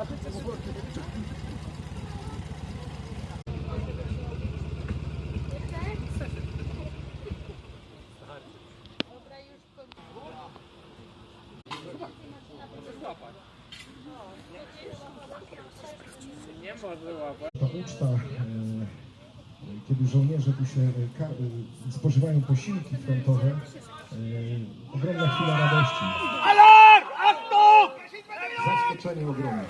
Ta uczta, e, kiedy żołnierze tu się e, e, spożywają posiłki frontowe, ogromna chwila radości. Alarm! Zaskoczenie ogromne.